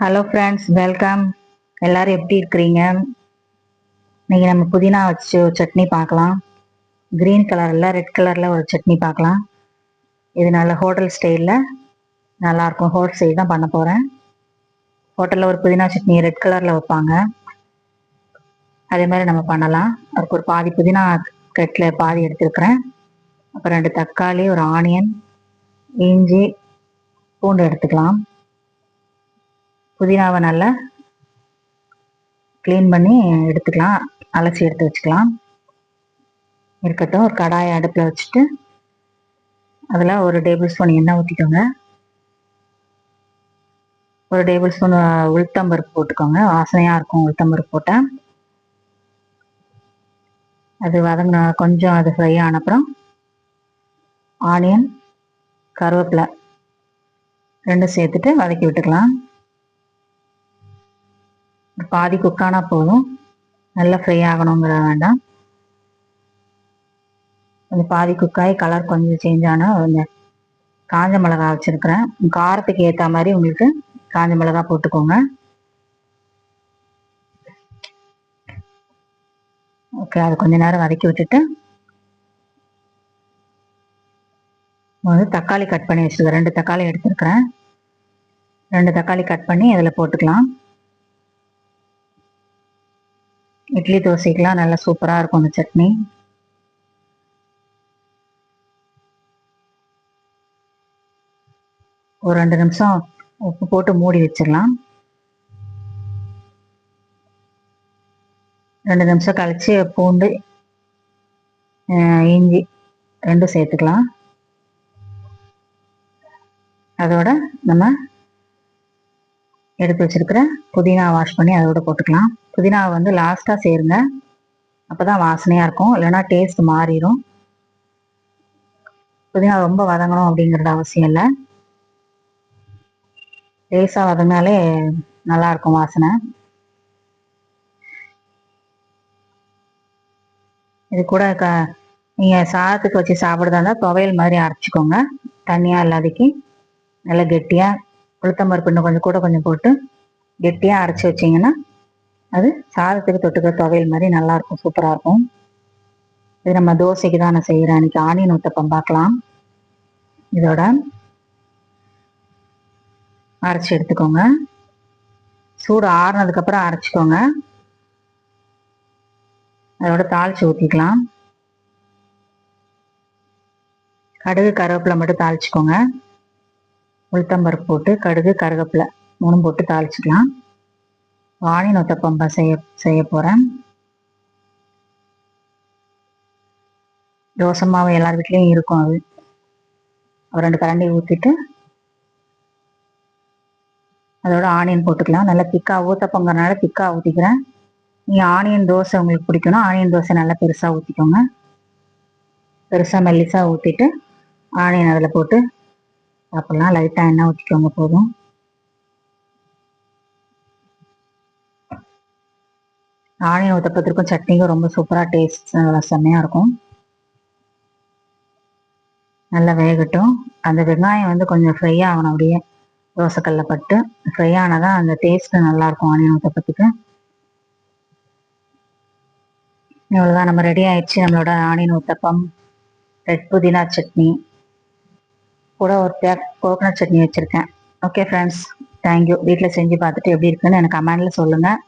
Hello friends welcome எல்லாரும் எப்படி இருக்கிறீங்க? இன்னைக்கு நம்ம புதினா வச்சு ஒரு சட்னி பார்க்கலாம். க்ரீன் கலரில் ரெட் கலரில் ஒரு சட்னி பார்க்கலாம். இது நல்ல ஹோட்டல் ஸ்டைலில் நல்லாயிருக்கும். ஹோட்டல் ஸ்டைல் தான் பண்ண போகிறேன் ஹோட்டலில் ஒரு புதினா சட்னி ரெட் கலரில் வைப்பாங்க. அதே மாதிரி நம்ம பண்ணலாம். அதுக்கு ஒரு பாதி புதினா கட்டில் பாதி எடுத்துருக்குறேன். அப்புறம் ரெண்டு தக்காளி ஒரு ஆனியன் இஞ்சி பூண்டு எடுத்துக்கலாம். புதினாவை நல்லா க்ளீன் பண்ணி எடுத்துக்கலாம். அலசி எடுத்து வச்சுக்கலாம். இருக்கட்டும் ஒரு கடாயை அடுப்பில் வச்சுட்டு அதில் ஒரு டேபிள் ஸ்பூன் எண்ணெய் ஊற்றிக்கோங்க ஒரு டேபிள் ஸ்பூன் உளுத்தம்பருப்பு போட்டுக்கோங்க. வாசனையாக இருக்கும் உளுத்தம்பருப்பு போட்டால் அது வதங்கின கொஞ்சம் அது ஃப்ரை ஆன அப்புறம் ஆனியன் கருவேப்பிலை ரெண்டும் சேர்த்துட்டு வதக்கி விட்டுக்கலாம். பாதி குக்கானா போதும் நல்லா ஃப்ரை ஆகணுங்கிற வேண்டாம். கொஞ்சம் பாதி குக்காய் கலர் கொஞ்சம் சேஞ்ச் ஆனால் கொஞ்சம் காஞ்ச மிளகா வச்சுருக்கிறேன். காரத்துக்கு ஏற்ற மாதிரி உங்களுக்கு காஞ்ச மிளகா போட்டுக்கோங்க. ஓகே அது கொஞ்ச நேரம் வதக்கி விட்டுட்டு வந்து தக்காளி கட் பண்ணி வச்சுருக்கேன். ரெண்டு தக்காளி எடுத்துருக்கிறேன். ரெண்டு தக்காளி கட் பண்ணி அதில் போட்டுக்கலாம். இட்லி தோசைக்கெலாம் நல்லா சூப்பராக இருக்கும் அந்த சட்னி. ஒரு ரெண்டு நிமிஷம் உப்பு போட்டு மூடி வச்சிடலாம். ரெண்டு நிமிஷம் கழிச்சு பூண்டு இஞ்சி ரெண்டும் சேர்த்துக்கலாம். அதோட நம்ம எடுத்து வச்சிருக்கிற புதினா வாஷ் பண்ணி அதோட போட்டுக்கலாம். புதினாவை வந்து லாஸ்ட்டாக சேருங்க. அப்போ தான் வாசனையாக இருக்கும். இல்லைன்னா டேஸ்ட் மாறிடும் புதினா ரொம்ப வதங்கணும் அப்படிங்கிறது அவசியம் இல்லை. லேசாக வதங்கினாலே நல்லா இருக்கும் வாசனை. இது கூட க நீங்கள் சாதத்துக்கு வச்சு சாப்பிட்றதா இருந்தால் துவையல் மாதிரி அரைச்சிக்கோங்க. தண்ணியாக இல்லாதக்கு நல்லா கெட்டியாக உளுத்தம்பருப்பு இன்னும் கொஞ்சம் கூட கொஞ்சம் போட்டு கெட்டியாக அரைச்சி வச்சிங்கன்னா அது சாதத்துக்கு தொட்டுக்கிற துவையல் மாதிரி நல்லாயிருக்கும் சூப்பராக இருக்கும் இது நம்ம தோசைக்கு தான் நான் செய்கிறேன் அன்றைக்கி ஆனியன் ஊத்தப்பம் பார்க்கலாம். இதோட அரைச்சி எடுத்துக்கோங்க. சூடு ஆறுனதுக்கப்புறம் அரைச்சிக்கோங்க. அதோட தாளித்து ஊற்றிக்கலாம் கடுகு கருவேப்பிலை மட்டும் தாளிச்சுக்கோங்க. உளுத்தம்பருப்பு போட்டு கடுகு கருவேப்பிலை மூணும் போட்டு தாளிச்சிக்கலாம். ஆனியன் ஒத்தப்பம்பா செய்ய செய்ய போகிறேன் தோசை மாவு எல்லார் வீட்லேயும் இருக்கும் அது. ஒரு ரெண்டு கரண்டி ஊற்றிட்டு அதோட ஆனியன் போட்டுக்கலாம். நல்லா திக்காக ஊற்றப்பங்கிறனால திக்காக ஊற்றிக்கிறேன் நீங்கள் ஆனியன் தோசை உங்களுக்கு பிடிக்கணும் ஆனியன் தோசை நல்லா பெருசாக ஊற்றிக்கோங்க பெருசாக மெல்லிசாக ஊற்றிட்டு ஆனியன் அதில் போட்டு சாப்பிட்லாம். லைட்டாக எண்ணெய் ஊற்றிக்கோங்க போதும். ஆனியன் ஊத்தப்பத்திற்கும் சட்னிக்கும் ரொம்ப சூப்பராக டேஸ்ட் செம்மையா செம்மையாக இருக்கும். நல்லா வேகட்டும். அந்த வெங்காயம் வந்து கொஞ்சம் ஃப்ரை ஆகணும். அப்படியே தோசைக்கல்ல பட்டு ஃப்ரை ஆனதான் அந்த டேஸ்ட்டு நல்லாயிருக்கும் ஆனியன் ஊத்தப்பத்துக்கு. இவ்வளோதான் நம்ம ரெடி ஆயிடுச்சு. நம்மளோட ஆனியன் ஊத்தப்பம். ரெட் புதினா சட்னி. கூட ஒரு பேக் கோகனட் சட்னி வச்சுருக்கேன். ஓகே ஃப்ரெண்ட்ஸ் தேங்க்யூ வீட்டில் செஞ்சு பார்த்துட்டு எப்படி இருக்குன்னு எனக்கு கமெண்டில் சொல்லுங்கள்